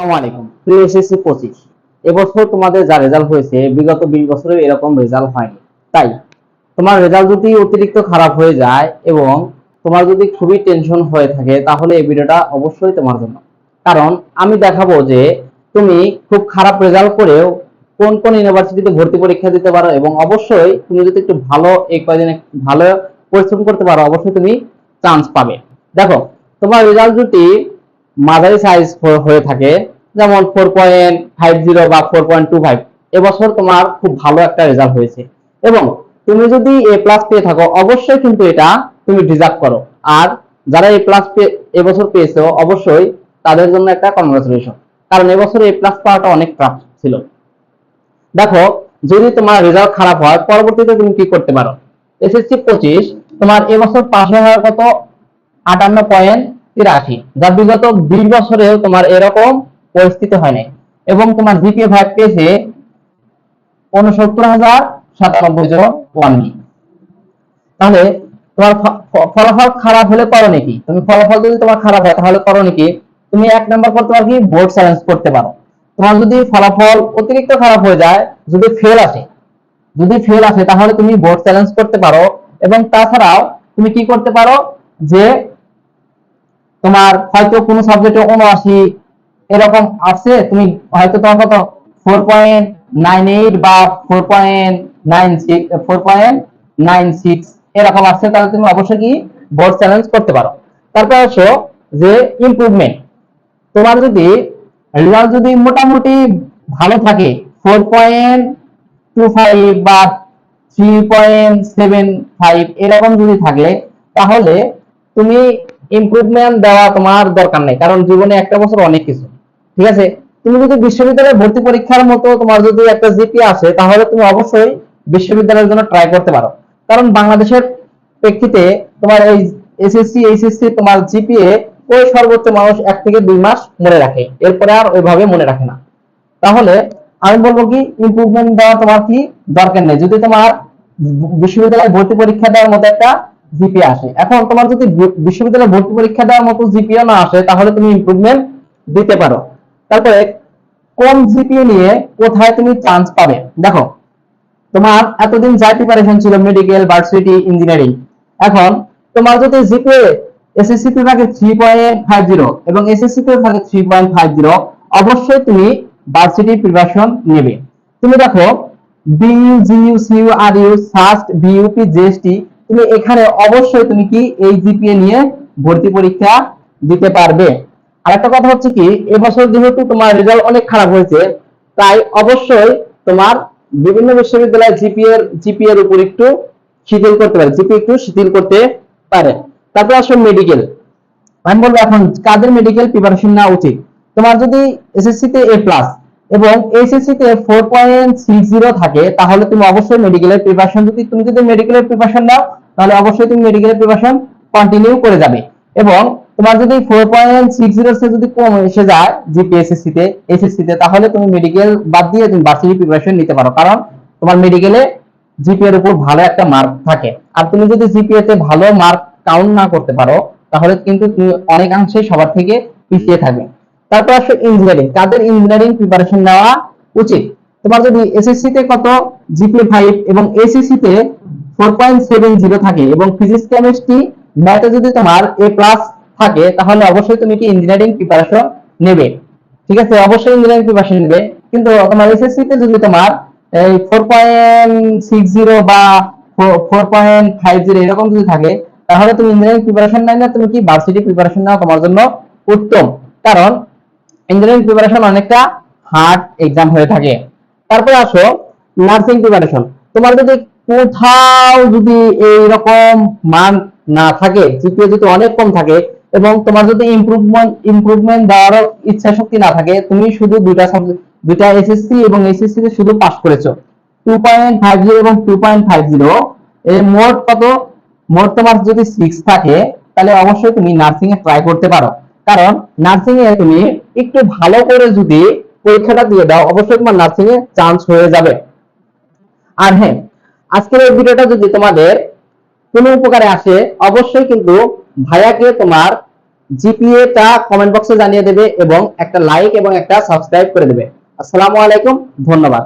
আলাইকুম। প্রিয় এসএসসি পঁচিশ। এবছর তোমাদের যা রেজাল্ট হয়েছে, বিগত বিশ বছরে এরকম রেজাল্ট হয়নি। তাই তোমার রেজাল্ট যদি অতিরিক্ত খারাপ হয়ে যায় এবং তোমার যদি খুবই টেনশন হয়ে থাকে, তাহলে এই ভিডিওটা অবশ্যই তোমার জন্য। কারণ আমি দেখাবো যে তুমি খুব খারাপ রেজাল্ট করেও কোন কোন ইউনিভার্সিটিতে ভর্তি পরীক্ষা দিতে পারো এবং অবশ্যই তুমি যদি একটু ভালো এই ভালো পরিশ্রম করতে পারো, অবশ্যই তুমি চান্স পাবে। দেখো, তোমার রেজাল্ট যদি মাঝারি সাইজ হয়ে থাকে। যেমন ফোর পয়েন্ট ফাইভ জিরো বা ফোর পয়েন্ট টু ফাইভ এবছর তোমার খুব ভালো একটা রেজাল্ট হয়েছে। এবং তুমি যদি এ প্লাস পেয়ে থাকো, অবশ্যই কিন্তু এটা তুমি ডিজার্ভ করো। আর যারা এ প্লাস এবছর পেয়েছ, অবশ্যই তাদের জন্য একটা কনগ্রাচুলেশন কারণ এবছর এ প্লাস পাওয়াটা অনেক টাফ ছিল। দেখো, যদি তোমার রেজাল্ট খারাপ হয়, পরবর্তীতে তুমি কি করতে পারো? এসএসসি পঁচিশ, তোমার এবছর পাশ হওয়ার কত? আটান্ন পয়েন্ট তিরাশি যা বিগত বিশ বছরেও তোমার এরকম পরিস্থিতি হয় নাই এবং তোমার জিপিএ ফাইভ পেয়েছে উনসত্তর হাজার সাতানব্বই জন তাহলে তোমার ফলাফল খারাপ হলে করো নাকি? তুমি ফলাফল যদি তোমার খারাপ হয়, তাহলে করো নাকি? তুমি এক নাম্বার করতে পারো কি? চ্যালেঞ্জ করতে পারো। তোমার যদি ফলাফল অতিরিক্ত খারাপ হয়ে যায়, যদি ফেল আসে, যদি ফেল আসে, তাহলে তুমি বোর্ড চ্যালেঞ্জ করতে পারো। এবং তাছাড়াও তুমি কি করতে পারো? যে তোমার হয়তো কোনো সাবজেক্টে উনআশি এরকম আছে, তুমি হয়তো তোমার কত? ফোর পয়েন্ট নাইন এইট বা four point nine six four point nine six এরকম আছে, তাহলে তুমি অবশ্যই কি বোর্ড চ্যালেঞ্জ করতে পারো। তারপর আসো যে ইমপ্রুভমেন্ট তোমার যদি রেজাল্ট যদি মোটামুটি ভালো থাকে ফোর পয়েন্ট টু ফাইভ বা থ্রি পয়েন্ট সেভেন ফাইভ এরকম যদি থাকে, তাহলে তুমি ইমপ্রুভমেন্ট দেওয়া তোমার দরকার নেই। কারণ জীবনে একটা বছর অনেক কিছু। ঠিক আছে? তুমি যদি বিশ্ববিদ্যালয়ে ভর্তি পরীক্ষার মতো তোমার যদি একটা জিপি আসে তাহলে তুমি অবশ্যই বিশ্ববিদ্যালয়ের জন্য ট্রাই করতে পারো। কারণ বাংলাদেশের প্রেক্ষিতে তোমার এই এসএসসি এইচএসসি তোমার জিপিএ ওই সর্বোচ্চ মানুষ এক থেকে দুই মাস মনে রাখে। এরপরে আর ওইভাবে মনে রাখে না। তাহলে আমি বলব কি ইমপ্রুভমেন্ট দেওয়া তোমার কি দরকার নেই। যদি তোমার বিশ্ববিদ্যালয়ে ভর্তি পরীক্ষা দেওয়ার মতো একটা জিপিএ আসে। এখন তোমার যদি বিশ্ববিদ্যালয়ে ভর্তি পরীক্ষা দেওয়ার মতো জিপিএ না আসে, তাহলে তুমি ইমপ্রুভমেন্ট দিতে পারো। তারপরে কম জিপিএ নিয়ে কোথায় তুমি চান্স পাবে? দেখো, তোমার এতদিন যা প্রিপারেশন ছিল মেডিকেল ভার্সিটি ইঞ্জিনিয়ারিং এখন তোমার যদি জিপিএ এসএসসি তে থাকে থ্রি পয়েন্ট ফাইভ জিরো এবং এসএসসি তে থাকে থ্রি পয়েন্ট ফাইভ জিরো অবশ্যই তুমি ভার্সিটি প্রিপারেশন নেবে। তুমি দেখো BU GU CU R U SUST BUP GST তুমি এখানে অবশ্যই তুমি কি এই জিপিএ নিয়ে ভর্তি পরীক্ষা দিতে পারবে। আরেকটা কথা হচ্ছে কি, এবছর যেহেতু তোমার রেজাল্ট অনেক খারাপ হয়েছে, তাই অবশ্যই তোমার বিভিন্ন বিশ্ববিদ্যালয় জিপিএ এর জিপিএ এর উপর একটু শিথিল করতে পারে জিপি একটু শিথিল করতে পারে। তারপর আসো মেডিকেল আমি বলব এখন, কাদের মেডিকেল প্রিপারেশন নেওয়া উচিত? তোমার যদি এসএসসি তে এ প্লাস এবং এইচএসসি তে ফোর পয়েন্ট সিক্স জিরো থাকে, তাহলে তুমি অবশ্যই মেডিকেলের প্রিপারেশন যদি তুমি যদি মেডিকেলের প্রিপারেশন নাও, তাহলে অবশ্যই তুমি মেডিকেলের প্রিপারেশন কন্টিনিউ করে যাবে। এবং তোমার যদি ফোর পয়েন্ট সিক্স জিরো যদি কম এসে যায় জিপিএসএসসি তে এসএসসি তে, তাহলে তুমি মেডিকেল বাদ দিয়ে তুমি ভার্সিটি প্রিপারেশন নিতে পারো। কারণ তোমার মেডিকেলে জিপিএ এর উপর ভালো একটা মার্ক থাকে। আর তুমি যদি জিপিএ তে ভালো মার্ক কাউন্ট না করতে পারো, তাহলে কিন্তু তুমি অনেকাংশে সবার থেকে পিছিয়ে থাকবে। তারপর আসো ইঞ্জিনিয়ারিং কাদের ইঞ্জিনিয়ারিং প্রিপারেশন নেওয়া উচিত। তোমার যদি এসএসসি তে কত জিপিএ ফাইভ এবং এসএসসি তে ফোর পয়েন্ট সেভেন জিরো থাকে এবং ফিজিক্স কেমিস্ট্রি ম্যাথে যদি তোমার এ প্লাস থাকে, তাহলে অবশ্যই তুমি কি ইঞ্জিনিয়ারিং প্রিপারেশন নেবে। ঠিক আছে? অবশ্যই ইঞ্জিনিয়ারিং প্রিপারেশন নেবে। কিন্তু তোমার এসএসসি তে যদি তোমার এই ফোর পয়েন্ট সিক্স জিরো বা ফোর পয়েন্ট ফাইভ জিরো এরকম যদি থাকে, তাহলে তুমি ইঞ্জিনিয়ারিং প্রিপারেশন নাই না তুমি কি ভার্সিটি প্রিপারেশন নাও তোমার জন্য উত্তম। কারণ ইঞ্জিনিয়ারিং প্রিপারেশন অনেকটা হার্ড এক্সাম হয়ে থাকে। তারপরে আসো নার্সিং প্রিপারেশন তোমার যদি কোথাও যদি এইরকম মান না থাকে জিপিএ যদি অনেক কম থাকে এবং তোমার যদি ইমপ্রুভমেন্ট ইমপ্রুভমেন্ট দেওয়ার ইচ্ছা শক্তি না থাকে, তুমি শুধু দুইটা দুইটা এসএসসি এবং এসএসসি তে শুধু পাস করেছ। টু পয়েন্ট ফাইভ জিরো এবং টু পয়েন্ট ফাইভ জিরো এর মোট কত? মোট তোমার যদি সিক্স থাকে, তাহলে অবশ্যই তুমি নার্সিং এ ট্রাই করতে পারো। কারণ নার্সিং এ তুমি একটু ভালো করে যদি পরীক্ষাটা দিয়ে দাও, অবশ্যই তোমার নার্সিং এ চান্স হয়ে যাবে। আর হ্যাঁ আজকের এই ভিডিওটা যদি তোমাদের কোনো উপকারে আসে, অবশ্যই কিন্তু ভাইয়াকে তোমার জিপিএ টা কমেন্ট বক্সে জানিয়ে দেবে এবং একটা লাইক এবং একটা সাবস্ক্রাইব করে দেবে। আসসালামু আলাইকুম, ধন্যবাদ।